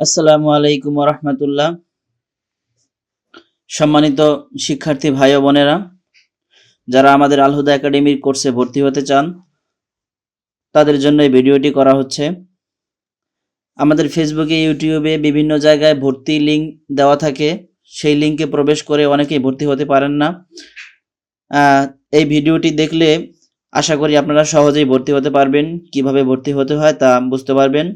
আসসালামু আলাইকুম রহমতুল্লাহ সম্মানিত শিক্ষার্থী ভাই বোনেরা, যারা আমাদের আলহুদা একাডেমির কোর্সে ভর্তি হতে চান, তাদের জন্য এই ভিডিওটি করা হচ্ছে। আমাদের ফেসবুকে, ইউটিউবে বিভিন্ন জায়গায় ভর্তি লিঙ্ক দেওয়া থাকে। সেই লিঙ্কে প্রবেশ করে অনেকেই ভর্তি হতে পারেন না। এই ভিডিওটি দেখলে আশা করি আপনারা সহজেই ভর্তি হতে পারবেন। কীভাবে ভর্তি হতে হয় তা বুঝতে পারবেন।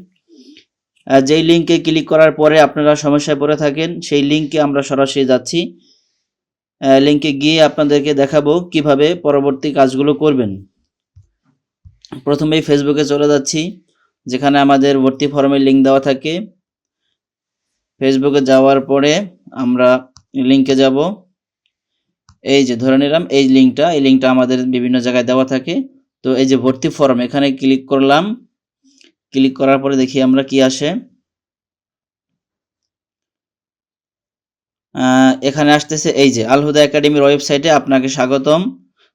যেই লিঙ্কে ক্লিক করার পরে আপনারা সমস্যায় পড়ে থাকেন, সেই লিঙ্কে আমরা সরাসরি যাচ্ছি। লিঙ্কে গিয়ে আপনাদেরকে দেখাবো কীভাবে পরবর্তী কাজগুলো করবেন। প্রথমেই ফেসবুকে চলে যাচ্ছি, যেখানে আমাদের ভর্তি ফর্মের লিঙ্ক দেওয়া থাকে। ফেসবুকে যাওয়ার পরে আমরা লিঙ্কে যাব। এই যে ধরে নিলাম, এই লিঙ্কটা এই লিঙ্কটা আমাদের বিভিন্ন জায়গায় দেওয়া থাকে। তো এই যে ভর্তি ফর্ম, এখানে ক্লিক করলাম। ক্লিক করার পরে দেখি আমরা কি আসে। এখানে আসতেছে এই যে, আলহুদা একাডেমির ওয়েবসাইটে আপনাকে স্বাগতম।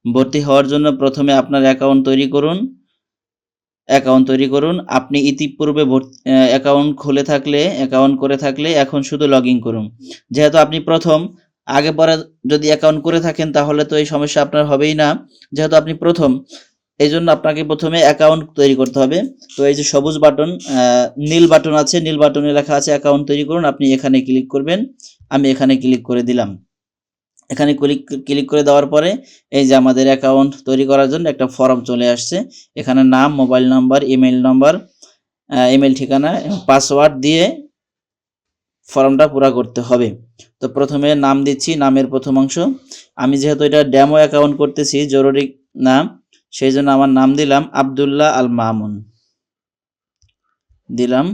ভর্তি হওয়ার জন্য প্রথমে আপনার অ্যাকাউন্ট তৈরি করুন। অ্যাকাউন্ট তৈরি করুন। আপনি ইতিপূর্বে অ্যাকাউন্ট খুলে থাকলে, অ্যাকাউন্ট করে থাকলে এখন শুধু লগ করুন। যেহেতু আপনি প্রথম, আগে পরে যদি অ্যাকাউন্ট করে থাকেন তাহলে তো এই সমস্যা আপনার হবেই না। যেহেতু আপনি প্রথম এই জন্য আপনাকে প্রথমে অ্যাকাউন্ট তৈরি করতে হবে। তো এই যে সবুজ বাটন নীল বাটন আছে, নীল বাটনে লেখা আছে অ্যাকাউন্ট তৈরি করুন। আপনি এখানে ক্লিক করবেন। আমি এখানে ক্লিক করে দিলাম। এখানে ক্লিক ক্লিক করে দেওয়ার পরে এই যে আমাদের অ্যাকাউন্ট তৈরি করার জন্য একটা ফর্ম চলে আসছে। এখানে নাম mobile number email number email ঠিকানা পাসওয়ার্ড দিয়ে ফর্মটা পুরো করতে হবে। তো প্রথমে নাম দিচ্ছি, নামের প্রথম অংশ। আমি যেহেতু এটা ড্যামো অ্যাকাউন্ট করতেছি, জরুরি নাম সেই জন্য আমার নাম দিলাম আবদুল্লাহ আল মামুন। দিলাম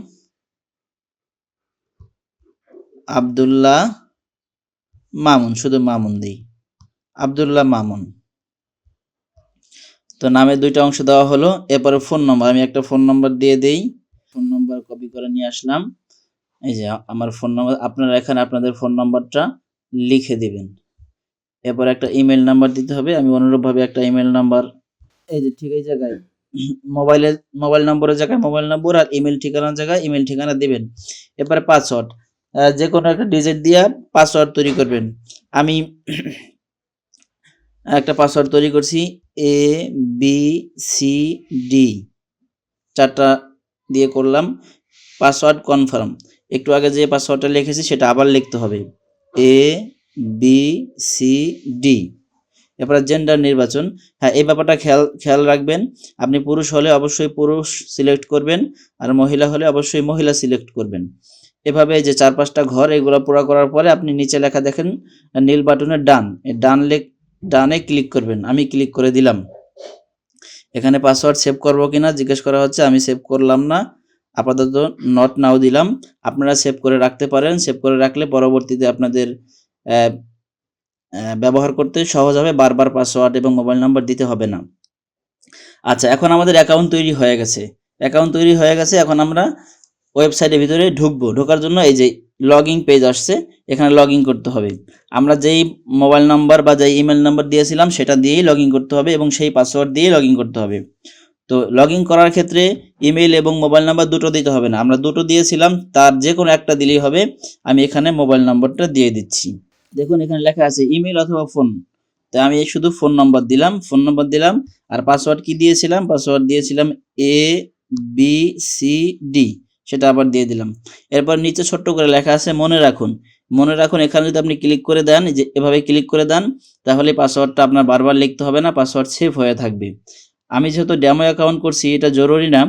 আব্দুল্লাহ মামুন, শুধু মামুন দিই। আব্দুল্লাহ মামুন। তো নামের দুইটা অংশ দেওয়া হলো, এরপরে ফোন নম্বর আমি একটা ফোন নম্বর দিয়ে দেই। ফোন নম্বর কপি করে নিয়ে আসলাম। এই যে আমার ফোন নম্বর আপনারা এখানে আপনাদের ফোন নম্বরটা লিখে দিবেন। এরপর একটা ইমেল নাম্বার দিতে হবে, আমি অনুরূপভাবে একটা ইমেল নাম্বার এই যে ঠিক এই জায়গায় মোবাইলের মোবাইল নম্বরের জায়গায় মোবাইল নম্বর আর ইমেল ঠিকানার জায়গায় ইমেল ঠিকানা দিবেন। এরপরে পাসওয়ার্ড যে কোনো একটা ডিজিট দিয়ে পাসওয়ার্ড তৈরি করবেন। আমি একটা পাসওয়ার্ড তৈরি করছি। এ বি সি ডি চারটা দিয়ে করলাম। পাসওয়ার্ড কনফার্ম একটু আগে যে পাসওয়ার্ডটা লিখেছি, সেটা আবার লিখতে হবে। এ বি সি ডি এরপরে জেন্ডার নির্বাচন। হ্যাঁ এই ব্যাপারটা খেয়াল খেয়াল রাখবেন। আপনি পুরুষ হলে অবশ্যই পুরুষ সিলেক্ট করবেন আর মহিলা হলে অবশ্যই মহিলা সিলেক্ট করবেন। এভাবে যে চার পাঁচটা ঘর এগুলো পুরো করার পরে আপনি নিচে লেখা দেখেন, নীল বাটনে ডান ডান লেখ ডানে ক্লিক করবেন। আমি ক্লিক করে দিলাম। এখানে পাসওয়ার্ড সেভ করব কিনা জিজ্ঞেস করা হচ্ছে, আমি সেভ করলাম না। আপাতত নট নাও দিলাম। আপনারা সেভ করে রাখতে পারেন। সেভ করে রাখলে পরবর্তীতে আপনাদের ব্যবহার করতে সহজ হবে। বারবার পাসওয়ার্ড এবং মোবাইল নাম্বার দিতে হবে না। আচ্ছা এখন আমাদের অ্যাকাউন্ট তৈরি হয়ে গেছে। অ্যাকাউন্ট তৈরি হয়ে গেছে, এখন আমরা ওয়েবসাইটের ভিতরে ঢুকবো। ঢোকার জন্য এই যে লগ ইন পেজ আসছে, এখানে লগ ইন করতে হবে। আমরা যেই মোবাইল নাম্বার বা যেই ইমেল নাম্বার দিয়েছিলাম, সেটা দিয়েই লগ ইন করতে হবে এবং সেই পাসওয়ার্ড দিয়েই লগ ইন করতে হবে। তো লগ ইন করার ক্ষেত্রে ইমেল এবং মোবাইল নাম্বার দুটো দিতে হবে না। আমরা দুটো দিয়েছিলাম, তার যে কোনো একটা দিলেই হবে। আমি এখানে মোবাইল নম্বরটা দিয়ে দিচ্ছি। দেখুন, এখানে লেখা আছে ইমেল অথবা ফোন তো আমি শুধু ফোন নম্বর দিলাম ফোন নম্বর দিলাম, আর পাসওয়ার্ড কি দিয়েছিলাম? পাসওয়ার্ড দিয়েছিলাম এ বি সি ডি সেটা আবার দিয়ে দিলাম। এরপর নিচে ছোট্ট করে লেখা আছে মনে রাখুন। মনে রাখুন, এখানে যদি আপনি ক্লিক করে দেন যে এভাবে ক্লিক করে দেন, তাহলে পাসওয়ার্ডটা আপনার বারবার লিখতে হবে না পাসওয়ার্ড সেভ হয়ে থাকবে। আমি যেহেতু ড্যামো অ্যাকাউন্ট করছি, এটা জরুরি না,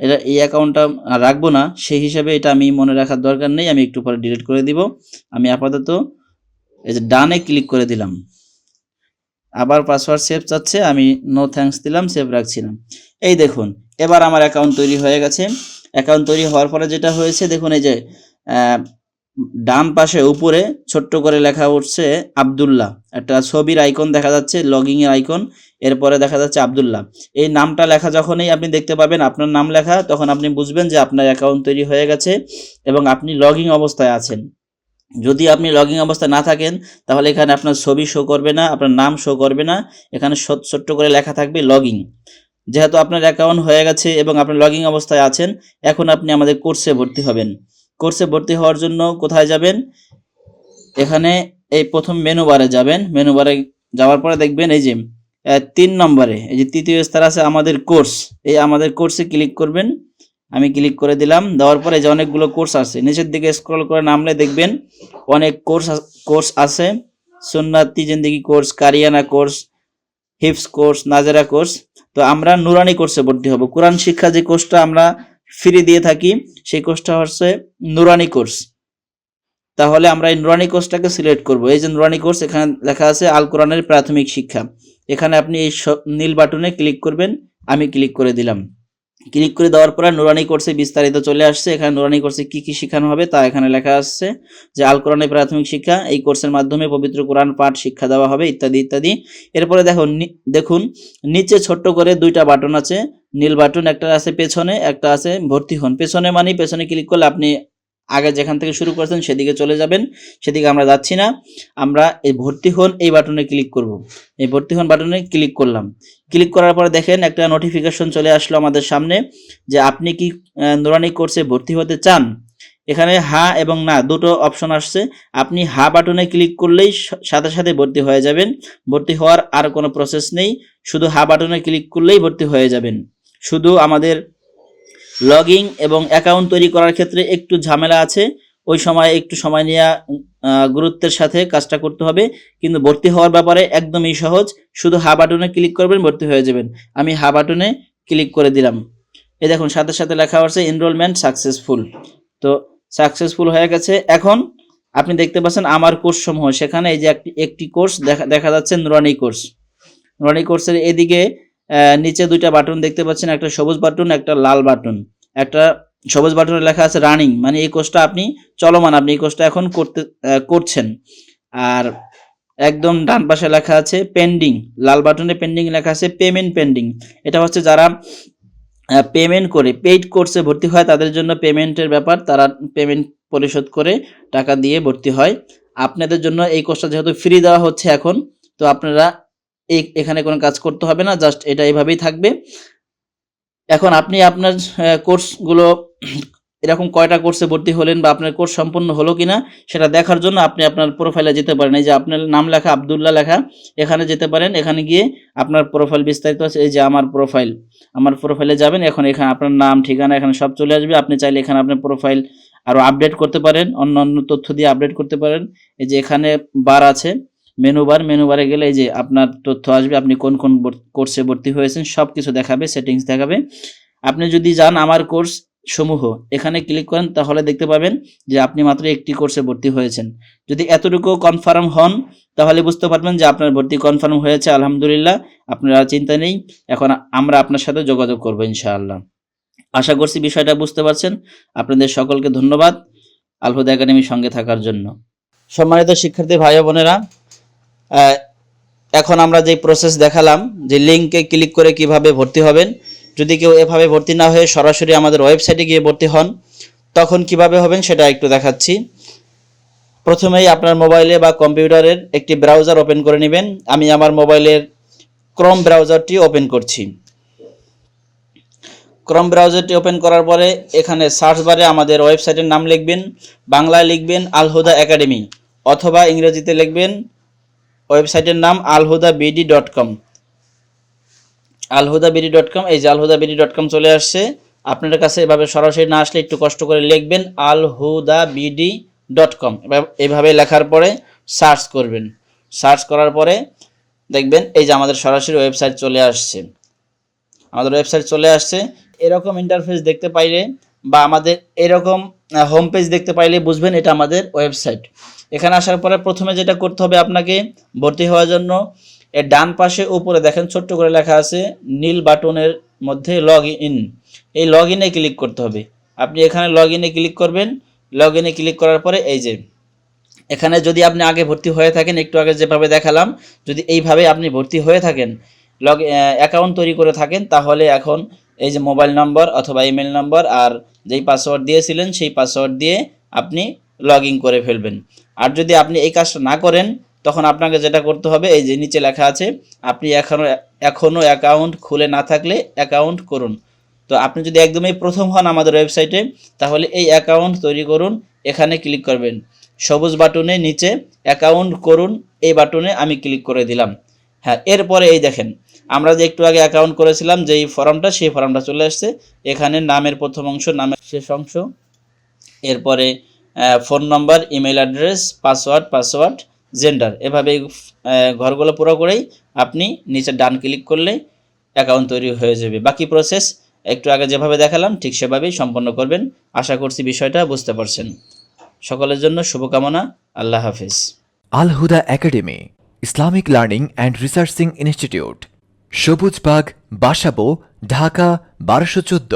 এটা এই অ্যাকাউন্টটা রাখব না, সেই হিসাবে এটা আমি মনে রাখার দরকার নেই, আমি একটু পরে ডিলিট করে দিব। আমি আপাতত এই যে ডানে ক্লিক করে দিলাম। আবার পাসওয়ার্ড সেভ চাচ্ছে, আমি নো থ্যাঙ্কস দিলাম সেভ রাখছিলাম। এই দেখুন, এবার আমার অ্যাকাউন্ট তৈরি হয়ে গেছে। অ্যাকাউন্ট তৈরি হওয়ার পরে যেটা হয়েছে, দেখুন এই যে ডান পাশে উপরে ছোট্ট করে লেখা উঠছে আব্দুল্লাহ। একটা ছবির আইকন দেখা যাচ্ছে লগিং এর আইকন এরপরে দেখা যাচ্ছে আব্দুল্লাহ। এই নামটা লেখা যখনই আপনি দেখতে পাবেন, আপনার নাম লেখা, তখন আপনি বুঝবেন যে আপনার অ্যাকাউন্ট তৈরি হয়ে গেছে এবং আপনি লগিং অবস্থায় আছেন। যদি আপনি লগিং অবস্থায় না থাকেন, তাহলে এখানে আপনার ছবি শো করবে না, আপনার নাম শো করবে না। এখানে ছোট- ছোট্ট করে লেখা থাকবে লগিং যেহেতু আপনার অ্যাকাউন্ট হয়ে গেছে এবং আপনি লগিং অবস্থায় আছেন, এখন আপনি আমাদের কোর্সে ভর্তি হবেন। কোর্সে ভর্তি হওয়ার জন্য কোথায় যাবেন? এখানে এই প্রথম মেনু বারে যাবেন। মেনু বারে যাওয়ার পরে দেখবেন এই যে তিন নম্বরে, এই যে তৃতীয় স্তর আছে আমাদের কোর্স এই আমাদের কোর্সে ক্লিক করবেন। আমি ক্লিক করে দিলাম, দেওয়ার পরে যে অনেকগুলো কোর্স আছে, নিচের দিকে স্ক্রল করে নামলে দেখবেন অনেক কোর্স কোর্স আছে। সুন্নাতি জিন্দিগি কোর্স কারিয়ানা কোর্স হিপস কোর্স নাজেরা কোর্স তো আমরা নুরানি কোর্সে ভর্তি হব। কোরআন শিক্ষা যে কোর্সটা আমরা ফ্রি দিয়ে থাকি, সেই কোর্সটা হচ্ছে নুরানি কোর্স তাহলে আমরা এই নুরানি কোর্সটাকে সিলেক্ট করব। এই যে নুরানি কোর্স এখানে লেখা আছে আল কোরআনের প্রাথমিক শিক্ষা। এখানে আপনি এই নীল বাটনে ক্লিক করবেন, আমি ক্লিক করে দিলাম। ক্লিক করে দেওয়ার পরে নুরানি কোর্সে বিস্তারিত চলে আসছে। এখানে নুরানি কোর্সে কি কি শেখানো হবে তা এখানে লেখা আসছে যে আল কোরআনে প্রাথমিক শিক্ষা, এই কোর্সের মাধ্যমে পবিত্র কোরআন পাঠ শিক্ষা দেওয়া হবে, ইত্যাদি ইত্যাদি। এরপরে দেখুন নি- দেখুন, নিচে ছোট্ট করে দুইটা বাটন আছে। নীল বাটন, একটা আছে পেছনে, একটা আছে ভর্তি হন। পেছনে মানে পেছনে ক্লিক করলে আপনি আগে যেখান থেকে শুরু করেছেন সেদিকে চলে যাবেন, সেদিকে আমরা যাচ্ছি না। আমরা এই ভর্তি হন এই বাটনে ক্লিক করব। এই ভর্তি হন বাটনে ক্লিক করলাম। ক্লিক করার পরে দেখেন একটা নোটিফিকেশন চলে আসলো আমাদের সামনে যে আপনি কি নুরানি কোর্সে ভর্তি হতে চান? এখানে হা এবং না দুটো অপশন আসছে। আপনি হা বাটনে ক্লিক করলেই সাথে সাথে ভর্তি হয়ে যাবেন। ভর্তি হওয়ার আর কোনো প্রসেস নেই। শুধু হা বাটনে ক্লিক করলেই ভর্তি হয়ে যাবেন। শুধু আমাদের লগইং এবং অ্যাকাউন্ট তৈরি করার ক্ষেত্রে একটু ঝামেলা আছে। ওই সময় একটু সময় নেওয়া গুরুত্বের সাথে কাজটা করতে হবে। কিন্তু ভর্তি হওয়ার ব্যাপারে একদমই সহজ। শুধু হা বাটনে ক্লিক করবেন, ভর্তি হয়ে যাবেন। আমি হা বাটনে ক্লিক করে দিলাম। এই দেখুন, সাথে সাথে লেখা আছে এনরোলমেন্ট সাকসেসফুল তো সাকসেসফুল হয়ে গেছে। এখন আপনি দেখতে পাচ্ছেন আমার কোর্স সমূহ সেখানে এই যে একটি একটি কোর্স দেখা দেখা যাচ্ছে নুরানি কোর্স। নুরানি কোর্সের এদিকে নিচে দুইটা বাটন দেখতে পাচ্ছেন, একটা সবুজ বাটন একটা লাল বাটন একটা সবুজ বাটনে লেখা আছে রানিং মানে এই কোর্সটা আপনি চলমান, আপনি এই কোর্সটা এখন করতে করছেন। আর একদম ডান পাশে লেখা আছে পেন্ডিং লাল বাটনে পেন্ডিং লেখা আছে পেমেন্ট পেন্ডিং এটা হচ্ছে যারা পেমেন্ট করে পেইড কোর্সে ভর্তি হয়, তাদের জন্য পেমেন্টের ব্যাপার, তারা পেমেন্ট পরিশোধ করে টাকা দিয়ে ভর্তি হয়। আপনাদের জন্য এই কোর্সটা যেহেতু ফ্রি দেওয়া হচ্ছে এখন, তো আপনারা এখানে কোনো কাজ করতে হবে না জাস্ট এটা এইভাবেই থাকবে। এখন আপনি আপনার কোর্সগুলো এরকম কয়টা কোর্সে ভর্তি হলেন বা আপনার কোর্স সম্পূর্ণ হলো কিনা সেটা দেখার জন্য আপনি আপনার প্রোফাইলে যেতে পারেন। এই যে আপনার নাম লেখা, আবদুল্লাহ লেখা, এখানে যেতে পারেন। এখানে গিয়ে আপনার প্রোফাইল বিস্তারিত আছে। এই যে আমার প্রোফাইল আমার প্রোফাইলে যাবেন। এখন এখানে আপনার নাম, ঠিকানা, এখানে সব চলে আসবে। আপনি চাইলে এখানে আপনার প্রোফাইল আরও আপডেট করতে পারেন। অন্য অন্য তথ্য দিয়ে আপডেট করতে পারেন। এই যে এখানে বার আছে। মেনু বার মেনু বারে গেলে যে আপনার তথ্য আসবে, আপনি কোন কোন কোর্সে ভর্তি হয়েছেন সব কিছু দেখাবে সেটিংস দেখাবে। আপনি যদি যান আমার কোর্স সমূহ, এখানে ক্লিক করেন, তাহলে দেখতে পাবেন যে আপনি মাত্র একটি কোর্সে ভর্তি হয়েছেন। যদি এতটুকু কনফার্ম হন, তাহলে বুঝতে পারবেন যে আপনার ভর্তি কনফার্ম হয়েছে, আলহামদুলিল্লাহ। আপনারা চিন্তা নেই, এখন আমরা আপনার সাথে যোগাযোগ করব, ইনশাআল্লাহ। আশা করছি বিষয়টা বুঝতে পারছেন। আপনাদের সকলকে ধন্যবাদ, আলহুদা একাডেমির সঙ্গে থাকার জন্য। সম্মানিত শিক্ষার্থী ভাই বোনেরা এখন আমরা যে প্রসেস দেখালাম, যে লিঙ্কে ক্লিক করে কীভাবে ভর্তি হবেন, যদি কেউ এভাবে ভর্তি না হয়ে সরাসরি আমাদের ওয়েবসাইটে গিয়ে ভর্তি হন, তখন কীভাবে হবেন সেটা একটু দেখাচ্ছি। প্রথমেই আপনার মোবাইলে বা কম্পিউটারের একটি ব্রাউজার ওপেন করে নেবেন। আমি আমার মোবাইলের ক্রম ব্রাউজারটি ওপেন করছি। ক্রম ব্রাউজারটি ওপেন করার পরে এখানে সার্চ বারে আমাদের ওয়েবসাইটের নাম লিখবেন, বাংলায় লিখবেন আলহুদা একাডেমি, অথবা ইংরেজিতে লিখবেন ওয়েবসাইটের নাম Alhuda BD dot com Alhuda BD dot com এই যে আলহুদা বিডি ডট কম চলে আসছে। আপনার কাছে এভাবে সরাসরি না আসলে একটু কষ্ট করে লিখবেন আলহুদা বিডি ডট কম এভাবে লেখার পরে সার্চ করবেন। সার্চ করার পরে দেখবেন এই যে আমাদের সরাসরি ওয়েবসাইট চলে আসছে। আমাদের ওয়েবসাইট চলে আসছে। এরকম ইন্টারফেস দেখতে পাইলে বা আমাদের এরকম হোম পেজ দেখতে পাইলে বুঝবেন এটা আমাদের ওয়েবসাইট এখানে আসার পরে প্রথমে যেটা করতে হবে আপনাকে ভর্তি হওয়ার জন্য, এর ডান পাশে উপরে দেখেন ছোট্ট করে লেখা আছে, নীল বাটনের মধ্যে লগ ইন এই লগ ইনে ক্লিক করতে হবে। আপনি এখানে লগ ইনে ক্লিক করবেন। লগ ইনে ক্লিক করার পরে এই যে, এখানে যদি আপনি আগে ভর্তি হয়ে থাকেন, একটু আগে যেভাবে দেখালাম, যদি এইভাবে আপনি ভর্তি হয়ে থাকেন লগ অ্যাকাউন্ট তৈরি করে থাকেন, তাহলে এখন এই যে মোবাইল নম্বর অথবা ইমেল নম্বর আর যেই পাসওয়ার্ড দিয়েছিলেন, সেই পাসওয়ার্ড দিয়ে আপনি লগ করে ফেলবেন। আর যদি আপনি এই কাজটা না করেন, তখন আপনাকে যেটা করতে হবে, এই যে নিচে লেখা আছে, আপনি এখনও এখনও অ্যাকাউন্ট খুলে না থাকলে অ্যাকাউন্ট করুন। তো আপনি যদি একদমই প্রথম হন আমাদের ওয়েবসাইটে তাহলে এই অ্যাকাউন্ট তৈরি করুন, এখানে ক্লিক করবেন। সবুজ বাটনে নিচে অ্যাকাউন্ট করুন, এই বাটনে আমি ক্লিক করে দিলাম। হ্যাঁ এরপরে এই দেখেন, আমরা যে একটু আগে অ্যাকাউন্ট করেছিলাম যে এই ফর্মটা সেই ফর্মটা চলে আসছে। এখানে নামের প্রথম অংশ, নামের শেষ অংশ। এরপরে phone number email address password password gender এভাবে ঘরগুলো পুরো করেই আপনি নিচে ডান ক্লিক করলে অ্যাকাউন্ট তৈরি হয়ে যাবে। বাকি প্রসেস একটু আগে যেভাবে দেখালাম, ঠিক সেভাবেই সম্পন্ন করবেন। আশা করছি বিষয়টা বুঝতে পারছেন। সকলের জন্য শুভকামনা। আল্লাহ হাফিজ। Al Huda academy Islamic learning and researching institute. Sabujbagh Basabo Dhaka বারোশো চোদ্দ।